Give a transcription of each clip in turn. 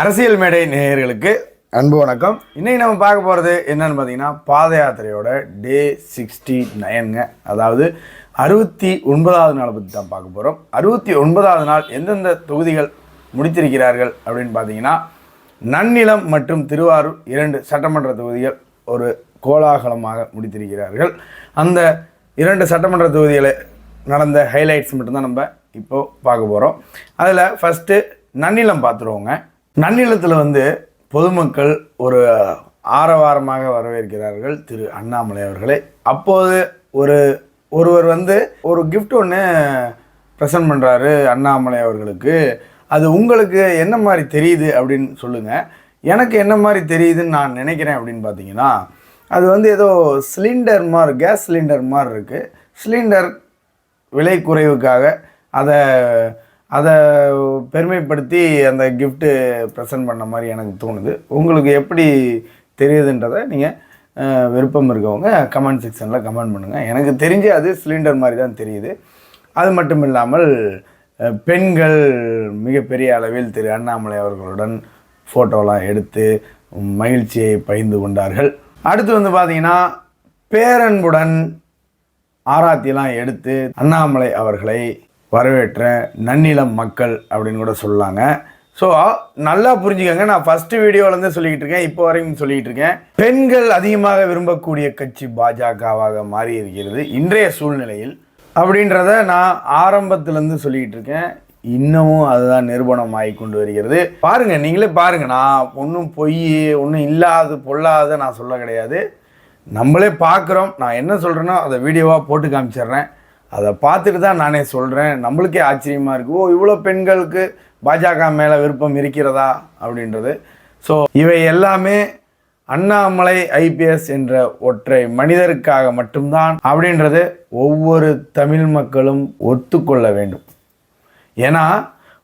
அரசியல் மேடை நேயர்களுக்கு அன்பு வணக்கம். இன்றைக்கி நம்ம பார்க்க போகிறது என்னென்னு பார்த்தீங்கன்னா பாத யாத்திரையோட டே சிக்ஸ்டி நைனுங்க அதாவது அறுபத்தி ஒன்பதாவது நாளை பற்றி தான் பார்க்க போகிறோம் அறுபத்தி ஒன்பதாவது நாள் எந்தெந்த தொகுதிகள் முடித்திருக்கிறார்கள் அப்படின்னு பார்த்தீங்கன்னா நன்னிலம் மற்றும் திருவாரூர் இரண்டு சட்டமன்ற தொகுதிகள் ஒரு கோலாகலமாக முடித்திருக்கிறார்கள். அந்த இரண்டு சட்டமன்ற தொகுதிகளை நடந்த ஹைலைட்ஸ் மட்டும்தான் நம்ம இப்போ பார்க்க போகிறோம் அதில் ஃபஸ்ட்டு நன்னிலம் பார்த்துருவோங்க. நன்னிலத்தில் வந்து பொதுமக்கள் ஒரு ஆரவாரமாக வரவேற்கிறார்கள் திரு அண்ணாமலை அவர்களை. அப்போது ஒரு ஒருவர் வந்து ஒரு கிஃப்ட் ஒன்று ப்ரெசன்ட் பண்ணுறாரு அண்ணாமலை அவர்களுக்கு. அது உங்களுக்கு என்ன மாதிரி தெரியுது அப்படின்னு சொல்லுங்கள் எனக்கு என்ன மாதிரி தெரியுதுன்னு நான் நினைக்கிறேன் அப்படின்னு பார்த்தீங்கன்னா அது வந்து ஏதோ சிலிண்டர் மாதிரி கேஸ் சிலிண்டர் மாதிரி இருக்குது சிலிண்டர் விலை குறைவுக்காக அதை அதை பெருமைப்படுத்தி அந்த கிஃப்ட்டு ப்ரெசன்ட் பண்ண மாதிரி எனக்கு தோணுது. உங்களுக்கு எப்படி தெரியுதுன்றதை நீங்கள் விருப்பம் இருக்கவங்க கமெண்ட் செக்ஷனில் கமெண்ட் பண்ணுங்கள் எனக்கு தெரிஞ்சு அது சிலிண்டர் மாதிரி தான் தெரியுது. அது மட்டும் இல்லாமல் பெண்கள் மிகப்பெரிய அளவில் திரு அண்ணாமலை அவர்களுடன் ஃபோட்டோலாம் எடுத்து மகிழ்ச்சியை பகிர்ந்து கொண்டார்கள். அடுத்து வந்து பார்த்தீங்கன்னா பேரன்புடன் ஆராத்திலாம் எடுத்து அண்ணாமலை அவர்களை வரவேற்ற நன்னிலம் மக்கள் அப்படின்னு கூட சொல்லாங்க. ஸோ நல்லா புரிஞ்சுக்கோங்க. நான் ஃபஸ்ட்டு வீடியோவிலேருந்து சொல்லிக்கிட்டு இருக்கேன் இப்போ வரைக்கும் சொல்லிக்கிட்டு இருக்கேன் பெண்கள் அதிகமாக விரும்பக்கூடிய கட்சி பாஜகவாக மாறி இருக்கிறது இன்றைய சூழ்நிலையில். அப்படின்றத நான் ஆரம்பத்துலேருந்து சொல்லிக்கிட்டு இருக்கேன் இன்னமும் அதுதான் நிரூபணம் ஆகி கொண்டு வருகிறது. பாருங்கள் நீங்களே பாருங்கள் நான் ஒன்றும் பொய் ஒன்றும் இல்லாது பொல்லாத நான் சொல்ல கிடையாது. நம்மளே பார்க்குறோம். நான் என்ன சொல்கிறேனோ அதை வீடியோவாக போட்டு காமிச்சிடுறேன். அதை பார்த்துட்டு தான் நானே சொல்கிறேன் நம்மளுக்கே ஆச்சரியமாக இருக்குது ஓ இவ்வளோ பெண்களுக்கு பாஜக மேலே விருப்பம் இருக்கிறதா அப்படின்றது. ஸோ இவை எல்லாமே அண்ணாமலை ஐபிஎஸ் என்ற ஒற்றை மனிதருக்காக மட்டும்தான் அப்படின்றது ஒவ்வொரு தமிழ் மக்களும் ஒத்துக்கொள்ள வேண்டும். ஏன்னா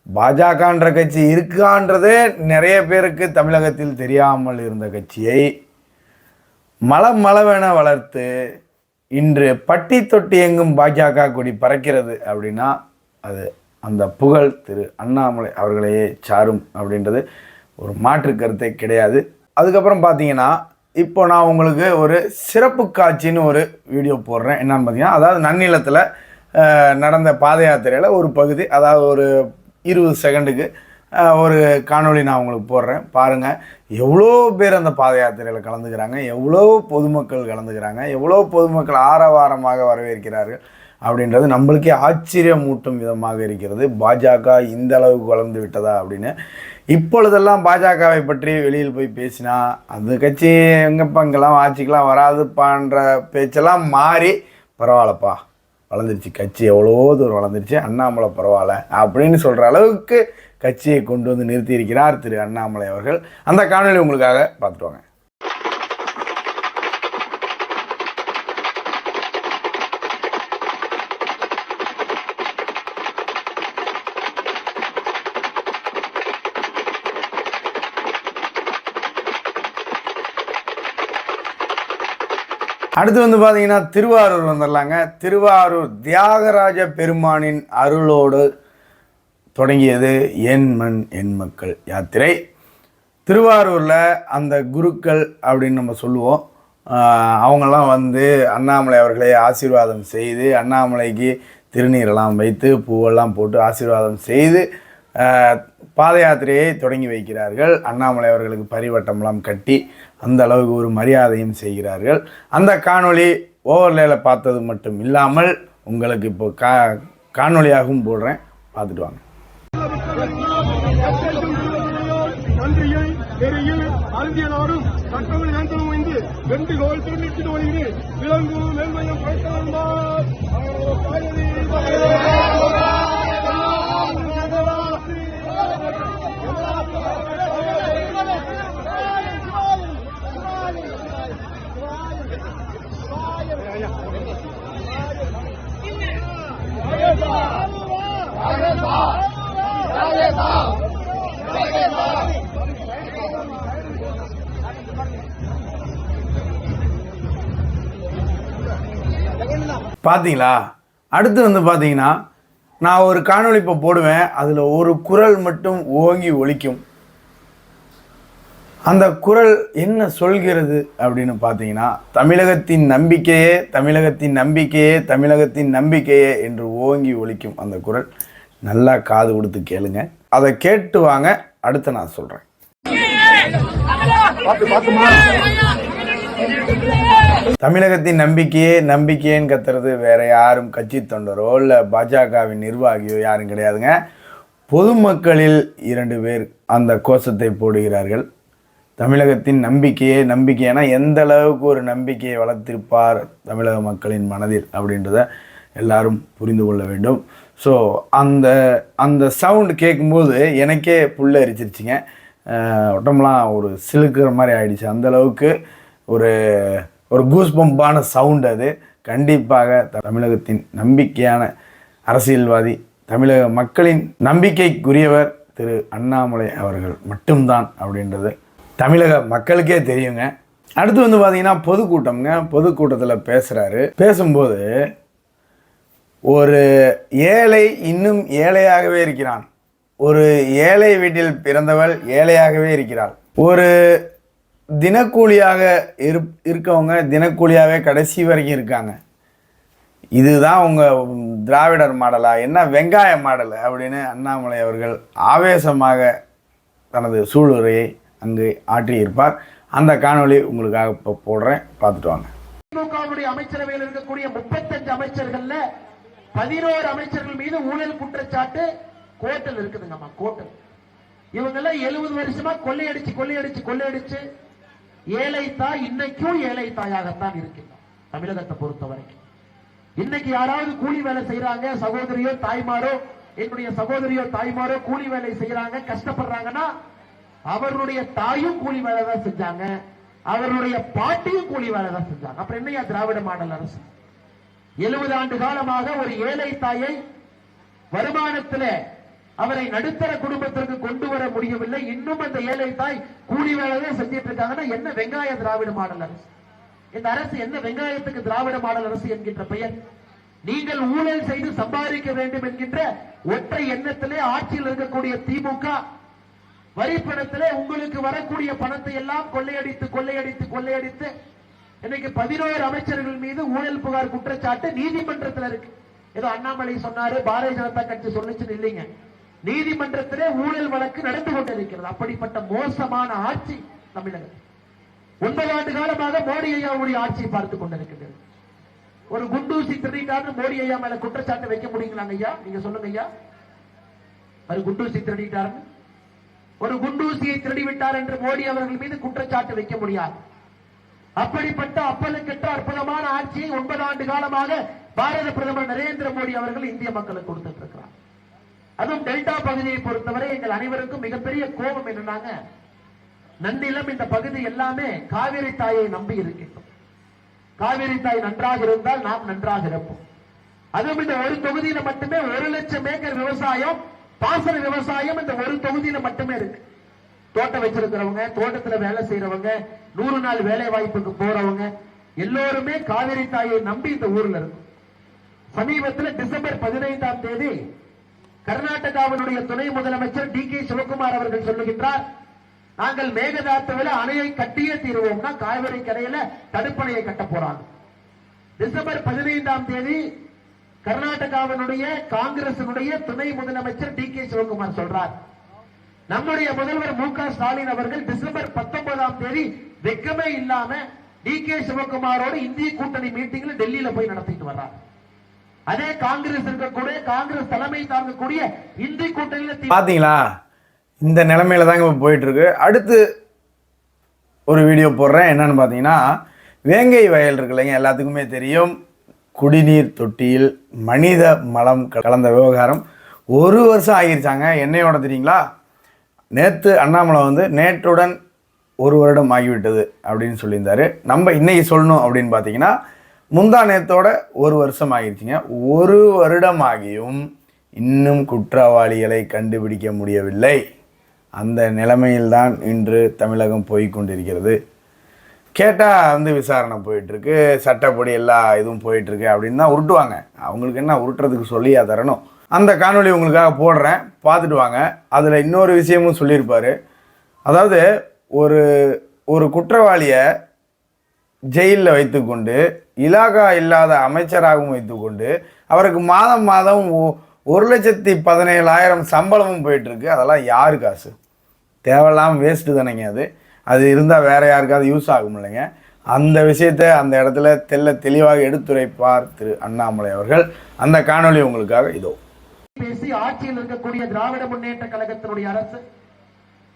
பாஜகன்ற கட்சி இருக்கான்றதே நிறைய பேருக்கு தமிழகத்தில் தெரியாமல் இருந்த கட்சியை மலம் மலவென வளர்த்து இன்று பட்டி தொட்டி எங்கும் பாஜக கொடி பறக்கிறது அப்படின்னா அது அந்த புகழ் திரு அண்ணாமலை அவர்களையே சாரும் அப்படின்றது ஒரு மாற்று கருத்தே கிடையாது. அதுக்கப்புறம் பார்த்தீங்கன்னா இப்போ நான் உங்களுக்கு ஒரு சிறப்பு காட்சின்னு ஒரு வீடியோ போடுறேன். என்னன்னு பார்த்தீங்கன்னா அதாவது நன்னிலத்தில் நடந்த பாத யாத்திரையில் ஒரு பகுதி அதாவது ஒரு இருபது செகண்டுக்கு ஒரு காணொளி நான் உங்களுக்கு போடுறேன். பாருங்கள் எவ்வளோ பேர் அந்த பாத யாத்திரையில் கலந்துக்கிறாங்க. எவ்வளோ பொதுமக்கள் கலந்துக்கிறாங்க. எவ்வளோ பொதுமக்கள் ஆரவாரமாக வரவேற்கிறார்கள் அப்படின்றது நம்மளுக்கே ஆச்சரியமூட்டும் விதமாக இருக்கிறது. பாஜக இந்த அளவுக்கு வளர்ந்து விட்டதா அப்படின்னு. இப்பொழுதெல்லாம் பாஜகவை பற்றி வெளியில் போய் பேசினா அந்த கட்சி எங்கப்பா இங்கெல்லாம் ஆட்சிக்கெலாம் வராதுப்பான்ற பேச்செல்லாம் மாறி பரவாயில்லப்பா வளர்ந்துருச்சு. கட்சி எவ்வளோ தூரம் வளர்ந்துருச்சு. அண்ணாமலை பரவாயில்ல அப்படின்னு சொல்கிற அளவுக்கு கட்சியை கொண்டு வந்து நிறுத்தி இருக்கிறார் திரு அண்ணாமலை அவர்கள். அந்த காணொலி உங்களுக்காக பார்த்துட்டு வாங்க. அடுத்து வந்து பார்த்தீங்கன்னா திருவாரூர் வந்துடலாங்க. திருவாரூர் தியாகராஜ பெருமானின் அருளோடு தொடங்கியது என் மண் என் மக்கள் யாத்திரை. திருவாரூரில் அந்த குருக்கள் அப்படின்னு நம்ம சொல்லுவோம். ஆஹ் அவங்கெல்லாம் வந்து அண்ணாமலை அவர்களை ஆசீர்வாதம் செய்து அண்ணாமலைக்கு திருநீரெல்லாம் வைத்து பூவெல்லாம் போட்டு ஆசீர்வாதம் செய்து பாத யாத்திரையை தொடங்கி வைக்கிறார்கள். அண்ணாமலை அவர்களுக்கு பரிவட்டம்லாம் கட்டி அந்த அளவுக்கு ஒரு மரியாதையும் செய்கிறார்கள். அந்த காணொளி ஓவர்லேயில் பார்த்தது மட்டும் இல்லாமல் உங்களுக்கு இப்போ கா காணொளியாகவும் போடுறேன். பார்த்துட்டு வாங்க. வந்து வெண்டு கோல் திரும்பிட்டு ஒளிவு விலங்கு மேன்மையும் படைத்தார் பார்த்தீங்களா அடுத்து வந்து பார்த்தீங்கன்னா நான் ஒரு காணொளி இப்போ போடுவேன். அதில் ஒரு குரல் மட்டும் ஓங்கி ஒழிக்கும் அந்த குரல் என்ன சொல்கிறது அப்படின்னு பார்த்தீங்கன்னா தமிழகத்தின் நம்பிக்கையே தமிழகத்தின் நம்பிக்கையே தமிழகத்தின் நம்பிக்கையே என்று ஓங்கி ஒழிக்கும் அந்த குரல். நல்லா காது கொடுத்து கேளுங்க. அதை கேட்டு வாங்க. அடுத்து நான் சொல்கிறேன் தமிழகத்தின் நம்பிக்கையே நம்பிக்கையேன்னு கத்துறது வேற யாரும் கட்சி தொண்டரோ இல்லை பாஜகவின் நிர்வாகியோ யாரும் கிடையாதுங்க. பொதுமக்களில் இரண்டு பேர் அந்த கோஷத்தை போடுகிறார்கள். தமிழகத்தின் நம்பிக்கையே நம்பிக்கைனா எந்த அளவுக்கு ஒரு நம்பிக்கையை வளர்த்திருப்பார் தமிழக மக்களின் மனதில் அப்படின்றத எல்லாரும் புரிந்து கொள்ள வேண்டும். ஸோ அந்த அந்த சவுண்டு கேட்கும்போது எனக்கே புல்ல எரிச்சிருச்சுங்க. உடம்புலாம் ஒரு சிலுக்கிற மாதிரி ஆயிடுச்சு. அந்தளவுக்கு ஒரு ஒரு கூஸ் பம்பான சவுண்ட் அது. கண்டிப்பாக தமிழகத்தின் நம்பிக்கையான அரசியல்வாதி தமிழக மக்களின் நம்பிக்கைக்குரியவர் திரு அண்ணாமலை அவர்கள் மட்டும்தான் அப்படின்றது தமிழக மக்களுக்கே தெரியுங்க. அடுத்து வந்து பார்த்தீங்கன்னா பொதுக்கூட்டம்ங்க. பொதுக்கூட்டத்தில் பேசுகிறாரு பேசும்போது ஒரு ஏழை இன்னும் ஏழையாகவே இருக்கிறான். ஒரு ஏழை வீட்டில் பிறந்தவள் ஏழையாகவே இருக்கிறாள். ஒரு தினக்கூலியாக இரு இருக்கவங்க தினக்கூலியாகவே கடைசி வரைக்கும் இருக்காங்க. இதுதான் உங்கள் திராவிடர் மாடலா? என்ன வெங்காய மாடல்? அப்படின்னு அண்ணாமலை அவர்கள் ஆவேசமாக தனது சூளுரையை அங்கு ஆற்றியிருப்பார். அந்த காணொலி உங்களுக்காக இப்போ போடுறேன். பார்த்துட்டு வாங்க. திமுகவுடைய அமைச்சரவையில் இருக்கக்கூடிய முப்பத்தஞ்சு அமைச்சர்கள்ல பதினோரு அமைச்சர்கள் மீது ஊழல் குற்றச்சாட்டு கோட்டல் இருக்குதுங்கம்மா கோட்டல் இவங்க எல்லாம் எழுபது வருஷமா கொள்ளையடிச்சு கொள்ளையடிச்சு கொள்ளையடிச்சு ஏழை தாய் இன்னைக்கும் ஏழை தாயாகத்தான் இருக்கின்றோம் தமிழகத்தை பொறுத்த வரைக்கும் இன்னைக்கு யாராவது கூலி வேலை செய்யறாங்க சகோதரியோ தாய்மாரோ என்னுடைய சகோதரியோ தாய்மாரோ கூலி வேலை செய்யறாங்க கஷ்டப்படுறாங்கன்னா அவருடைய தாயும் கூலி வேலை தான் செஞ்சாங்க. அவருடைய பாட்டியும் கூலி வேலை தான் செஞ்சாங்க. அப்புறம் என்னையா திராவிட மாடல் அரசு? எழுபது ஆண்டு காலமாக ஒரு ஏழை தாயை வருமானத்துல அவரை நடுத்தர குடும்பத்திற்கு கொண்டு வர முடியவில்லை. இன்னும் அந்த ஏழை தாய் கூலி வேலை செஞ்சிட்டு இருக்காங்கன்னா என்ன வெங்காய திராவிட மாடல் அரசு? இந்த அரசு என்ன வெங்காயத்துக்கு திராவிட மாடல் அரசு என்கின்ற பெயர்? நீங்கள் ஊழல் செய்து சம்பாதிக்க வேண்டும் என்கின்ற ஒற்றை எண்ணத்திலே ஆட்சியில் இருக்கக்கூடிய திமுக வரி பணத்திலே உங்களுக்கு வரக்கூடிய பணத்தை எல்லாம் கொள்ளையடித்து கொள்ளையடித்து கொள்ளையடித்து இன்னைக்கு பதினோரு அமைச்சர்கள் மீது ஊழல் புகார் குற்றச்சாட்டு நீதிமன்றத்தில் இருக்கு. ஏதோ அண்ணாமலை சொன்னாரு பாரதிய ஜனதா கட்சி சொல்லுச்சுன்னு இல்லைங்க. நீதிமன்றத்திலே ஊழல் வழக்கு நடந்து கொண்டிருக்கிறது. அப்படிப்பட்ட மோசமான ஆட்சி தமிழகம் ஒன்பது ஆண்டு காலமாக மோடி ஐயாவுடைய ஆட்சியை பார்த்துக் கொண்டிருக்கிறது ஒரு குண்டூசி திருடிட்டார்னு மோடி ஐயா மேல குற்றச்சாட்டு வைக்க முடியுங்களாங்க ஐயா? நீங்க சொல்லுங்க ஐயா. ஒரு குண்டூசி திருடிட்டார்னு. ஒரு குண்டூசியை திருடிவிட்டார் என்று மோடி அவர்கள் மீது குற்றச்சாட்டு வைக்க முடியாது. அப்படிப்பட்ட அப்பலுக்கெட்ட அற்புதமான ஆட்சியை ஒன்பது ஆண்டு காலமாக பாரத பிரதமர் நரேந்திர மோடி அவர்கள் இந்திய மக்களுக்கு கொடுத்துட்டு அதுவும் டெல்டா பகுதியை பொறுத்தவரை எங்கள் அனைவருக்கும் மிகப்பெரிய கோபம் என்னன்னாங்க நன்னிலம் இந்த பகுதி எல்லாமே காவிரி தாயை நம்பி இருக்கின்றோம். காவிரி தாய் நன்றாக இருந்தால் நாம் நன்றாக இருப்போம். அதுவும் இந்த ஒரு தொகுதியில மட்டுமே ஒரு லட்சம் ஏக்கர் விவசாயம் பாசன விவசாயம் இந்த ஒரு தொகுதியில மட்டுமே இருக்கு. தோட்டம் வச்சிருக்கிறவங்க தோட்டத்துல வேலை செய்யறவங்க நூறு நாள் வேலை வாய்ப்புக்கு போறவங்க எல்லோருமே காவிரி தாயை நம்பி இந்த ஊர்ல இருக்கும் சமீபத்தில் டிசம்பர் பதினைந்தாம் தேதி கர்நாடகாவினுடைய துணை முதலமைச்சர் டி கே சிவகுமார் அவர்கள் சொல்லுகின்றார் நாங்கள் மேகதாத்துவில அணையை கட்டியே தீருவோம்னா காவிரி கரையில தடுப்பணையை கட்ட போறாங்க. டிசம்பர் பதினைந்தாம் தேதி கர்நாடகாவினுடைய காங்கிரசினுடைய துணை முதலமைச்சர் டி கே சிவகுமார் சொல்றார். நம்முடைய முதல்வர் மு க ஸ்டாலின் அவர்கள் டிசம்பர் பத்தொன்பதாம் தேதி வெக்கமே இல்லாம டி கே சிவகுமாரோட இந்திய கூட்டணி மீட்டிங்ல டெல்லியில போய் நடத்திட்டு வர்றார். அதே காங்கிரஸ் இருக்கக்கூடிய காங்கிரஸ் தலைமை தாங்கக்கூடிய இந்தி கூட்டணியில பாத்தீங்களா? பார்த்தீங்களா இந்த நிலைமையில தாங்க இப்போ போயிட்டுருக்கு. அடுத்து ஒரு வீடியோ போடுறேன். என்னன்னு பார்த்தீங்கன்னா வேங்கை வயல் இருக்கு இல்லைங்க எல்லாத்துக்குமே தெரியும். குடிநீர் தொட்டியில் மனித மலம் கலந்த விவகாரம். ஒரு வருஷம் ஆகிருச்சாங்க. என்னையோட தெரியுங்களா? நேற்று அண்ணாமலை வந்து நேற்றுடன் ஒரு வருடம் ஆகிவிட்டது அப்படின்னு சொல்லியிருந்தாரு. நம்ம இன்னைக்கு சொல்லணும் அப்படின்னு பார்த்தீங்கன்னா முந்தா நேத்தோட ஒரு வருஷம் ஆகிடுச்சிங்க ஒரு வருடம் ஆகியும் இன்னும் குற்றவாளிகளை கண்டுபிடிக்க முடியவில்லை. அந்த நிலைமையில்தான் இன்று தமிழகம் போய்கொண்டிருக்கிறது கேட்டால் வந்து விசாரணை போயிட்டுருக்கு. சட்டப்படி எல்லா இதுவும் போயிட்டுருக்கு அப்படின்னு தான் உருட்டுவாங்க. அவங்களுக்கு என்ன உருட்டுறதுக்கு சொல்லியா தரணும். அந்த காணொளி உங்களுக்காக போடுறேன். பார்த்துட்டு வாங்க. அதில் இன்னொரு விஷயமும் சொல்லியிருப்பார். அதாவது ஒரு ஒரு குற்றவாளியை ஜெயிலில் வைத்துக்கொண்டு இலாகா இல்லாத அமைச்சராகவும் வைத்துக்கொண்டு அவருக்கு மாதம் மாதம் ஒ- ஒரு லட்சத்தி பதினேழாயிரம் சம்பளமும் போயிட்டுருக்கு. அதெல்லாம் யாரு காசு? தேவையில்லாமல் வேஸ்ட்டு தானேங்க அது. அது இருந்தால் வேறு யாருக்காவது யூஸ் ஆகும் இல்லைங்க. அந்த விஷயத்தை அந்த இடத்துல தெல்ல தெளிவாக எடுத்துரைப்பார் திரு அண்ணாமலை அவர்கள். அந்த காணொளி உங்களுக்காக இதோ. பேசி ஆட்சியில் இருக்கக்கூடிய திராவிட முன்னேற்ற கழகத்தினுடைய அரசு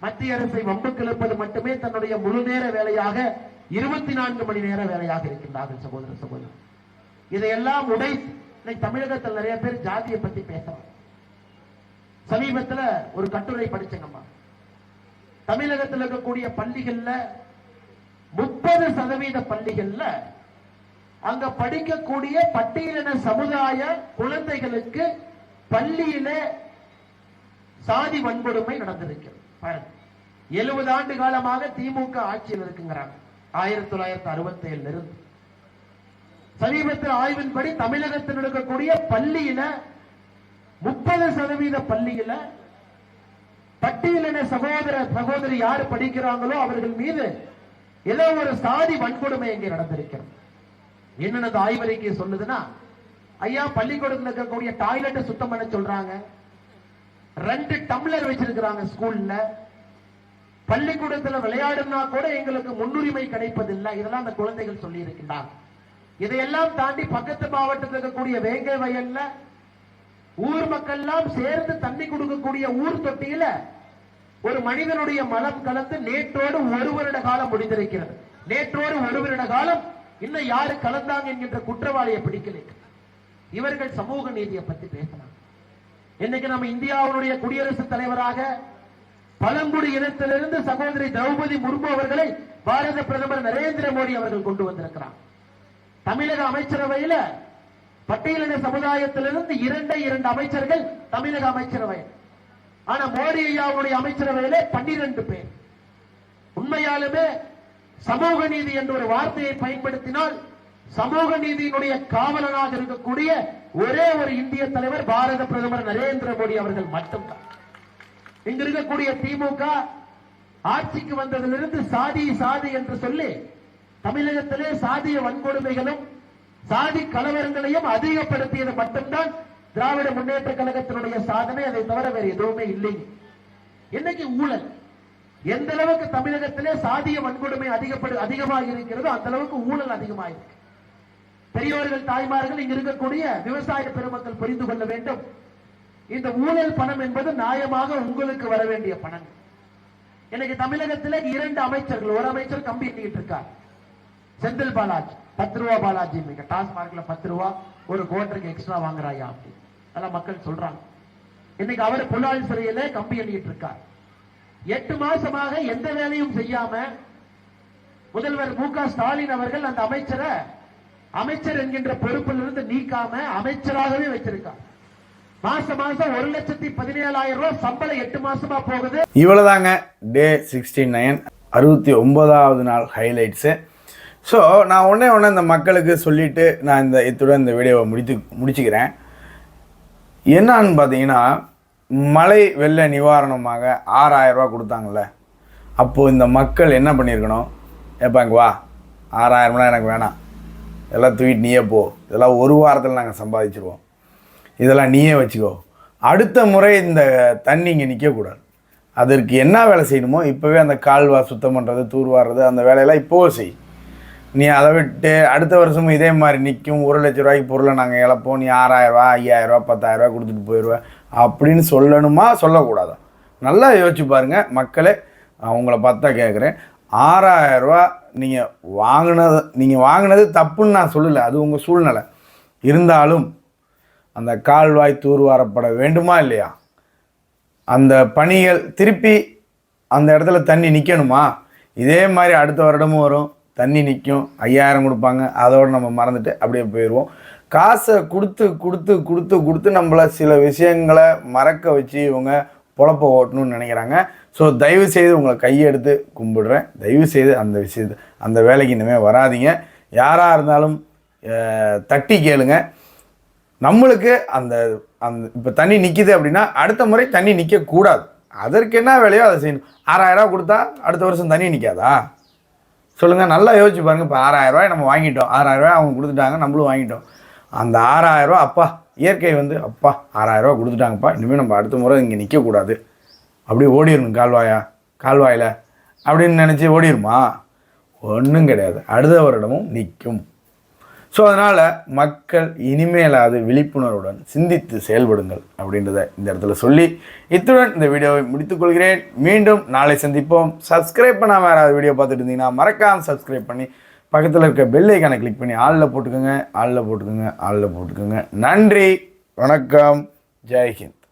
மத்திய அரசை வம்புக்கு இழுப்பது மட்டுமே தன்னுடைய முழுநேர வேலையாக இருபத்தி நான்கு மணி நேர வேலையாக இருக்கின்றார்கள் சகோதர. சகோதரர் இதையெல்லாம் உடை இன்னைக்கு தமிழகத்தில் நிறைய பேர் ஜாதியை பத்தி பேசுறாங்க. சமீபத்துல ஒரு கட்டுரை படிச்சங்கம்மா தமிழகத்தில் இருக்கக்கூடிய பள்ளிகள்ல முப்பது சதவீத பள்ளிகள்ல அங்க படிக்கக்கூடிய பட்டியலின சமுதாய குழந்தைகளுக்கு பள்ளியில சாதி வன்கொடுமை நடந்திருக்கிறது. பாருங்க. எழுபது ஆண்டு காலமாக திமுக ஆட்சியில் இருக்குங்கிறாங்க. ஆயிரத்தி தொள்ளாயிரத்தி அறுபத்தி ஏழுல இருந்து சமீபத்தில் ஆய்வின்படி தமிழகத்தில் இருக்கக்கூடிய பள்ளியில முப்பது சதவீத பள்ளியில பட்டியலின சகோதர சகோதரி யாரு படிக்கிறாங்களோ அவர்கள் மீது ஏதோ ஒரு சாதி வன்கொடுமை இங்கே நடந்திருக்கிறது. என்னென்னது ஆய்வறிக்கை சொல்லுதுன்னா ஐயா பள்ளிக்கூடத்துல இருக்கக்கூடிய டாய்லெட்டை சுத்தம் பண்ண சொல்றாங்க. ரெண்டு டம்ளர் வச்சிருக்கிறாங்க ஸ்கூல்ல. பள்ளிக்கூடத்துல விளையாடுனா கூட எங்களுக்கு முன்னுரிமை கிடைப்பதில்லை. இதெல்லாம் அந்த குழந்தைகள் சொல்லி இருக்கின்றார் இதையெல்லாம் தாண்டி பக்கத்து மாவட்டத்தில் இருக்கக்கூடிய வேங்கை வயல்ல ஊர் மக்கள் எல்லாம் சேர்ந்து தண்ணி கொடுக்கக்கூடிய ஊர் தொட்டியில ஒரு மனிதனுடைய மலம் கலந்து நேற்றோடு ஒரு வருட காலம் முடிந்திருக்கிறது. நேற்றோடு ஒரு வருட காலம் இன்னும் யாரு கலந்தாங்க என்கின்ற குற்றவாளியை பிடிக்கலை. இவர்கள் சமூக நீதியை பத்தி பேசலாம். இன்னைக்கு நம்ம இந்தியாவுடைய குடியரசுத் தலைவராக பழங்குடி இனத்திலிருந்து சகோதரி திரௌபதி முர்மு அவர்களை பாரத பிரதமர் நரேந்திர மோடி அவர்கள் கொண்டு வந்திருக்கிறார். தமிழக அமைச்சரவையில பட்டியலின சமுதாயத்திலிருந்து இரண்டே இரண்டு அமைச்சர்கள் தமிழக அமைச்சரவை. ஆனா மோடி ஐயாவுடைய அமைச்சரவையில பன்னிரண்டு பேர். உண்மையாலுமே சமூக நீதி என்ற ஒரு வார்த்தையை பயன்படுத்தினால் சமூக நீதியினுடைய காவலனாக இருக்கக்கூடிய ஒரே ஒரு இந்திய தலைவர் பாரத பிரதமர் நரேந்திர மோடி அவர்கள் மட்டும்தான். இங்க இருக்கக்கூடிய திமுக ஆட்சிக்கு வந்ததிலிருந்து சாதி சாதி என்று சொல்லி தமிழகத்திலே சாதிய வன்கொடுமைகளும் சாதி கலவரங்களையும் அதிகப்படுத்தியது மட்டும்தான் திராவிட முன்னேற்ற கழகத்தினுடைய சாதனை. அதை தவிர வேறு எதுவுமே இல்லை. இன்னைக்கு ஊழல். எந்த அளவுக்கு தமிழகத்திலே சாதிய வன்கொடுமை அதிகப்படு அதிகமாக இருக்கிறதோ அந்த அளவுக்கு ஊழல் அதிகமாக இருக்கு பெரியவர்கள் தாய்மார்கள் இங்க இருக்கக்கூடிய விவசாய பெருமக்கள் புரிந்து கொள்ள வேண்டும். இந்த ஊழல் பணம் என்பது நியாயமாக உங்களுக்கு வர வேண்டிய பணம். இன்னைக்கு தமிழகத்தில் இரண்டு அமைச்சர்கள் ஒரு அமைச்சர் கம்பி எண்ணிட்டு இருக்கார். செந்தில் பாலாஜி பத்து ரூபா பாலாஜி மிக டாஸ்மார்க்ல பத்து ரூபா ஒரு கோட்டருக்கு எக்ஸ்ட்ரா வாங்குறாயா அப்படின்னு அதெல்லாம் மக்கள் சொல்றாங்க. இன்னைக்கு அவர் புலால் சிறையில கம்பி எண்ணிட்டு இருக்கார். எட்டு மாசமாக எந்த வேலையும் செய்யாம முதல்வர் மு க ஸ்டாலின் அவர்கள் அந்த அமைச்சரை அமைச்சர் என்கின்ற பொறுப்பிலிருந்து நீக்காம அமைச்சராகவே வச்சிருக்கார். மாசம் மாசம் ஒரு லட்சத்தி பதினேழாயிரம் ரூபாய் சம்பளம் எட்டு மாசமா போகுது. இவ்வளோதாங்க டே சிக்ஸ்டி நைன் அறுபத்தி ஒன்பதாவது நாள் ஹைலைட்ஸு ஸோ நான் ஒன்றே ஒன்று இந்த மக்களுக்கு சொல்லிவிட்டு நான் இந்த இத்துடன் இந்த வீடியோவை முடித்து முடிச்சுக்கிறேன். என்னான்னு பார்த்தீங்கன்னா மழை வெள்ள நிவாரணமாக ஆறாயிரம் கொடுத்தாங்கல்ல. அப்போது இந்த மக்கள் என்ன பண்ணியிருக்கணும்? ஏப்பாங்க வா. ஆறாயிரம்லாம் எனக்கு வேணாம். இதெல்லாம் தூக்கிட்டு நீயே போ. இதெல்லாம் ஒரு வாரத்தில் நாங்கள் சம்பாதிச்சிருவோம். இதெல்லாம் நீயே வச்சுக்கோ. அடுத்த முறை இந்த தண்ணி இங்கே நிற்கக்கூடாது அதற்கு என்ன வேலை செய்யணுமோ இப்போவே அந்த கால்வா சுத்தம் பண்ணுறது தூர்வாடுறது அந்த வேலையெல்லாம் இப்போவே செய். நீ அதை விட்டு அடுத்த வருஷமும் இதே மாதிரி நிற்கும் ஒரு லட்ச ரூபாய்க்கு பொருளை நாங்கள் இழப்போம். நீ ஆறாயிரரூவா ஐயாயிரரூவா பத்தாயிரரூவா கொடுத்துட்டு போயிடுவேன் அப்படின்னு சொல்லணுமா சொல்லக்கூடாதா? நல்லா யோசிச்சு பாருங்கள் மக்களே அவங்கள பார்த்தா கேட்குறேன் ஆறாயிரரூவா நீங்கள் வாங்கினது நீங்கள் வாங்கினது தப்புன்னு நான் சொல்லலை. அது உங்கள் சூழ்நிலை. இருந்தாலும் அந்த கால்வாய் தூர்வாரப்பட வேண்டுமா இல்லையா? அந்த பணிகள் திருப்பி அந்த இடத்துல தண்ணி நிற்கணுமா இதே மாதிரி அடுத்த வருடமும் வரும். தண்ணி நிற்கும் ஐயாயிரம் கொடுப்பாங்க. அதோடு நம்ம மறந்துட்டு அப்படியே போயிடுவோம். காசை கொடுத்து கொடுத்து கொடுத்து கொடுத்து நம்மளை சில விஷயங்களை மறக்க வச்சு இவங்க பொழப்ப ஓட்டணும்னு நினைக்கிறாங்க. ஸோ தயவு செய்து உங்களை கையெடுத்து கும்பிடுறேன். தயவு செய்து அந்த விஷயத்தை அந்த வேலைக்கு இனிமேல் வராதீங்க. யாராக இருந்தாலும் தட்டி கேளுங்கள் நம்மளுக்கு அந்த அந்த இப்போ தண்ணி நிற்கிது அப்படின்னா அடுத்த முறை தண்ணி நிற்கக்கூடாது அதற்கு என்ன வேலையோ அதை செய்யணும். ஆறாயிரரூவா கொடுத்தா அடுத்த வருஷம் தண்ணி நிற்காதா சொல்லுங்கள் நல்லா யோசிச்சு பாருங்கள் இப்போ ஆறாயிரரூவாய் நம்ம வாங்கிட்டோம். ஆறாயிரம் ரூபாய் அவங்க கொடுத்துட்டாங்க நம்மளும் வாங்கிட்டோம். அந்த ஆறாயிரரூவா அப்பா இயற்கை வந்து அப்பா ஆறாயிரரூவா கொடுத்துட்டாங்கப்பா. இனிமேல் நம்ம அடுத்த முறை இங்கே நிற்கக்கூடாது அப்படியே ஓடிடணும் கால்வாயா கால்வாயில். அப்படின்னு நினச்சி ஓடிடுமா? ஒன்றும் கிடையாது. அடுத்த வருடமும் நிற்கும் ஸோ அதனால் மக்கள் இனிமேலாவது விழிப்புணர்வுடன் சிந்தித்து செயல்படுங்கள் அப்படின்றத இந்த இடத்துல சொல்லி இத்துடன் இந்த வீடியோவை முடித்துக்கொள்கிறேன் மீண்டும் நாளை சந்திப்போம். சப்ஸ்கிரைப் பண்ணாமல் யாராவது வீடியோ பார்த்துட்டு இருந்தீங்கன்னா மறக்காமல் சப்ஸ்கிரைப் பண்ணி பக்கத்தில் இருக்க பெல் ஐக்கானை கிளிக் பண்ணி ஆளில் போட்டுக்கோங்க ஆளில் போட்டுக்கோங்க ஆளில் போட்டுக்கோங்க. நன்றி வணக்கம் ஜெய்ஹிந்த்